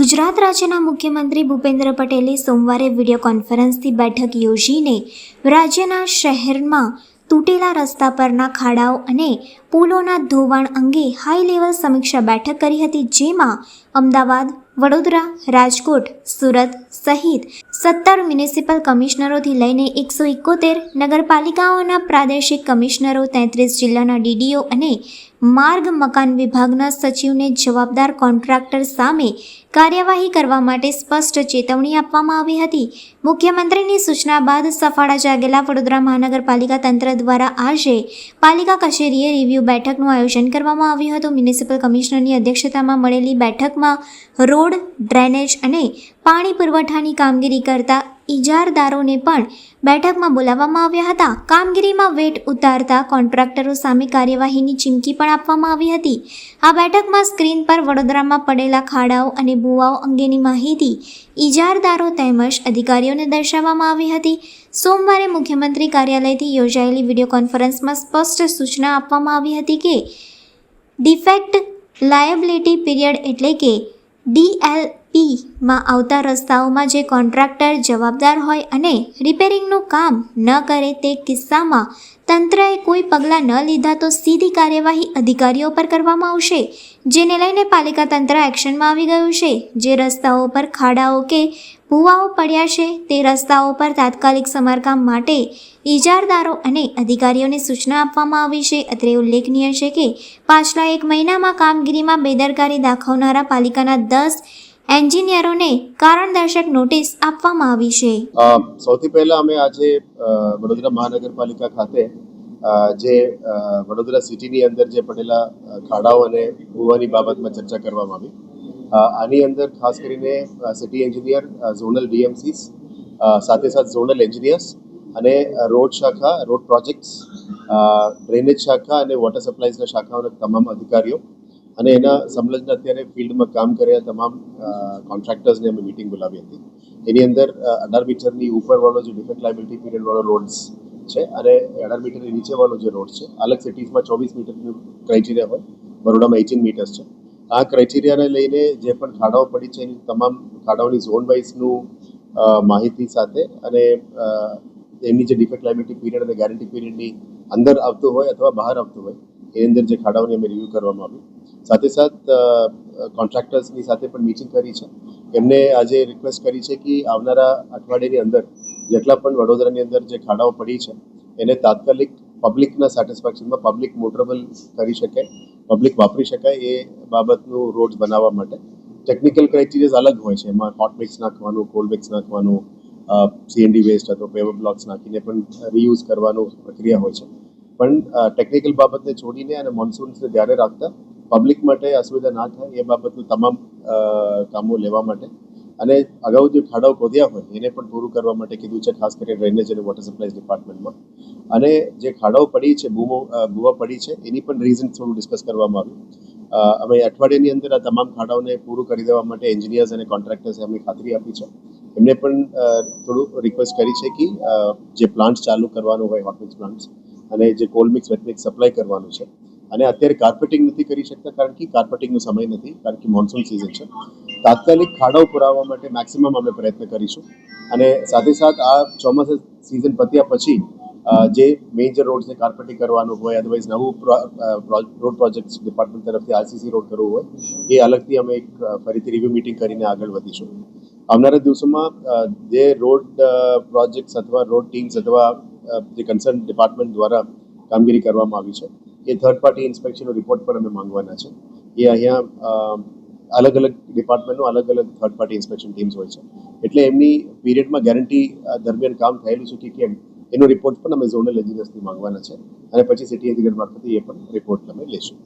ગુજરાત રાજ્યના મુખ્યમંત્રી ભૂપેન્દ્ર પટેલે સોમવારે વીડિયો કોન્ફરન્સથી બેઠક યોજીને રાજ્યના શહેરમાં તૂટેલા રસ્તા પરના ખાડાઓ અને પુલોના ધોવાણ અંગે હાઈ લેવલ સમીક્ષા બેઠક કરી હતી, જેમાં અમદાવાદ વડોદરા, રાજકોટ, સુરત સહિત સત્તર મ્યુનિસિપલ કમિશનરોથી લઈને એકસો એકોતેર નગરપાલિકાઓના પ્રાદેશિક કમિશનરો, તેત્રીસ જિલ્લાના ડીડીઓ અને માર્ગ મકાન વિભાગના સચિવને જવાબદાર કોન્ટ્રાક્ટર સામે કાર્યવાહી કરવા માટે સ્પષ્ટ ચેતવણી આપવામાં આવી હતી. મુખ્યમંત્રીની સૂચના બાદ સફાળા જાગેલા વડોદરા મહાનગરપાલિકા તંત્ર દ્વારા આજે પાલિકા કચેરીએ રિવ્યૂ બેઠકનું આયોજન કરવામાં આવ્યું હતું. મ્યુનિસિપલ કમિશનરની અધ્યક્ષતામાં મળેલી બેઠકમાં રોડ, ડ્રેનેજ અને પાણી પુરવઠાની કામગીરી કરતા ઇજારદારોને પણ બેઠકમાં બોલાવવામાં આવ્યા હતા. કામગીરીમાં વેટ ઉતારતા કોન્ટ્રાક્ટરો સામે કાર્યવાહીની ચીમકી પણ આપવામાં આવી હતી. આ બેઠકમાં સ્ક્રીન પર વડોદરામાં પડેલા ખાડાઓ અને ભૂવાઓ અંગેની માહિતી ઇજારદારો તેમજ અધિકારીઓને દર્શાવવામાં આવી હતી. સોમવારે મુખ્યમંત્રી કાર્યાલયથી યોજાયેલી વીડિયો કોન્ફરન્સમાં સ્પષ્ટ સૂચના આપવામાં આવી હતી કે ડિફેક્ટ લાયબિલિટી પીરિયડ એટલે કે ડીએલપીમાં આવતા રસ્તાઓમાં જે કોન્ટ્રાક્ટર જવાબદાર હોય અને રિપેરિંગનું કામ ન કરે તે કિસ્સામાં તંત્રએ કોઈ પગલાં ન લીધા તો સીધી કાર્યવાહી અધિકારીઓ પર કરવામાં આવશે, જેને લઈને પાલિકા તંત્ર એક્શનમાં આવી ગયું છે, જે રસ્તાઓ પર ખાડાઓ કે ભૂવાઓ પડ્યા છે તે રસ્તાઓ પર તાત્કાલિક સમારકામ માટે ઇજારદારો અને અધિકારીઓને સૂચના આપવામાં આવી છે. અત્રે ઉલ્લેખનીય છે કે પાછલા એક મહિનામાં કામગીરીમાં બેદરકારી દાખવનારા પાલિકાના દસ એન્જિનિયરોને કારણદર્શક નોટિસ આપવામાં આવી છે. સૌથી પહેલા અમે આજે વડોદરા મહાનગરપાલિકા ખાતે જે વડોદરા સિટીની અંદર જે પડેલા ખાડાઓ અને ભૂવાની બાબતમાં ચર્ચા કરવામાં આવી. આની અંદર ખાસ કરીને સિટી એન્જિનિયર ઝોનલ ડીએમસીસ સાથે સાથે ઝોનલ એન્જિનિયર્સ અને રોડ શાખા, રોડ પ્રોજેક્ટ્સ ડ્રેનેજ શાખા અને વોટર સપ્લાયઝના શાખાઓના તમામ અધિકારીઓ અને એના સંલગ્ન અત્યારે ફિલ્ડમાં કામ કર્યા તમામ કોન્ટ્રાક્ટર્સને અમે મિટિંગ બોલાવી હતી. એની અંદર અઢાર મીટરની ઉપરવાળો જે ડિફેક્ટ લાયબિલિટી પીરિયડવાળો રોડ્સ છે અને અઢાર મીટરની નીચેવાળો જે રોડ છે, અલગ સિટીઝમાં ચોવીસ મીટરનું ક્રાઇટેરિયા હોય. બરોડામાં એટીન મીટર્સ છે. આ ક્રાઇટેરિયાને લઈને જે પણ ખાડાઓ પડી છે, એની તમામ ખાડાઓની ઝોન વાઇઝનું માહિતી સાથે અને એમની જે ડિફેક્ટ લાયબિલિટી પીરિયડ અને ગેરંટી પીરિયડની અંદર આવતું હોય અથવા બહાર આવતું હોય એની અંદર જે ખાડાઓની અમે રિવ્યૂ કરવામાં આવ્યું સાથે સાથ કોન્ટ્રાક્ટર્સની સાથે પણ મીટિંગ કરી છે. એમને આજે રિક્વેસ્ટ કરી છે કે આવનારા અઠવાડિયાની અંદર જેટલા પણ વડોદરાની અંદર જે ખાડાઓ પડી છે, એને તાત્કાલિક પબ્લિકના સેટિસ્ફેક્શનમાં પબ્લિક મોટરેબલ કરી શકે પબ્લિક વાપરી શકાય એ બાબતનું રોડ બનાવવા માટે. ટેકનિકલ ક્રાઇટેરિયાઝ અલગ હોય છે. એમાં હોટ મિક્સ નાખવાનું કોલ્ડ મિક્સ નાખવાનું સીએનડી વેસ્ટ અથવા પેવર બ્લોક્સ નાખીને પણ રીયુઝ કરવાનું પ્રક્રિયા હોય છે. પણ ટેકનિકલ બાબતને છોડીને અને મોન્સૂન્સને ધ્યાને રાખતા પબ્લિક માટે અસુવિધા ના થાય એ બાબતનું તમામ કામો લેવા માટે. અને અગાઉ જે ખાડાઓ ખોદ્યા હોય એને પણ પૂરું કરવા માટે કીધું છે, ખાસ કરીને ડ્રેનેજ અને વોટર સપ્લાય ડિપાર્ટમેન્ટમાં અને જે ખાડાઓ પડી છે બૂમો બુવા પડી છે, એની પણ રીઝન થોડું ડિસ્કસ કરવામાં આવ્યું. અમે અઠવાડિયાની અંદર આ તમામ ખાડાઓને પૂરું કરી દેવા માટે એન્જિનિયર્સ અને કોન્ટ્રાક્ટર્સે અમને ખાતરી આપી છે. એમને પણ થોડું રિક્વેસ્ટ કરી છે કે જે પ્લાન્ટ ચાલુ કરવાનું હોય હોટમિક્સ પ્લાન્ટ્સ અને જે કોલમિક્સ મિક્સ વેટ સપ્લાય કરવાનું છે. અને અત્યારે કાર્પેટિંગ નથી કરી શકતા, કારણ કે કાર્પેટિંગનો સમય નથી, કારણ કે મોન્સૂન સિઝન છે. તાત્કાલિક ખાડાઓ પુરાવવા માટે મેક્સિમમ અમે પ્રયત્ન કરીશું. અને સાથે સાથ આ ચોમાસા સિઝન પત્યા પછી જે મેજર રોડ્સને કાર્પેટિંગ કરવાનું હોય અદરવાઇઝ નવું રોડ પ્રોજેક્ટ ડિપાર્ટમેન્ટ તરફથી આરસીસી રોડ કરવું હોય, એ અલગથી અમે એક ફરીથી રિવ્યુ મિટિંગ કરીને આગળ વધીશું. આવનારા દિવસોમાં જે રોડ પ્રોજેક્ટ્સ અથવા રોડ ટીમ્સ અથવા જે કન્સર્ન ડિપાર્ટમેન્ટ દ્વારા કામગીરી કરવામાં આવી છે. એ થર્ડ પાર્ટી ઇન્સ્પેક્શનનો રિપોર્ટ પણ અમે માંગવાના છે. એ અહીંયા અલગ અલગ ડિપાર્ટમેન્ટનું અલગ અલગ થર્ડ પાર્ટી ઇન્સ્પેક્શન ટીમ્સ હોય છે. એટલે એમની પીરિયડમાં ગેરંટી દરમિયાન કામ થયેલું છે કે કેમ, એનો રિપોર્ટ પણ અમે ઝોનલ એન્જિનિયર્સથી માંગવાના છે. અને પછી સિટી એન્જિનિયર મારફતે એ પણ રિપોર્ટ અમે લઈશું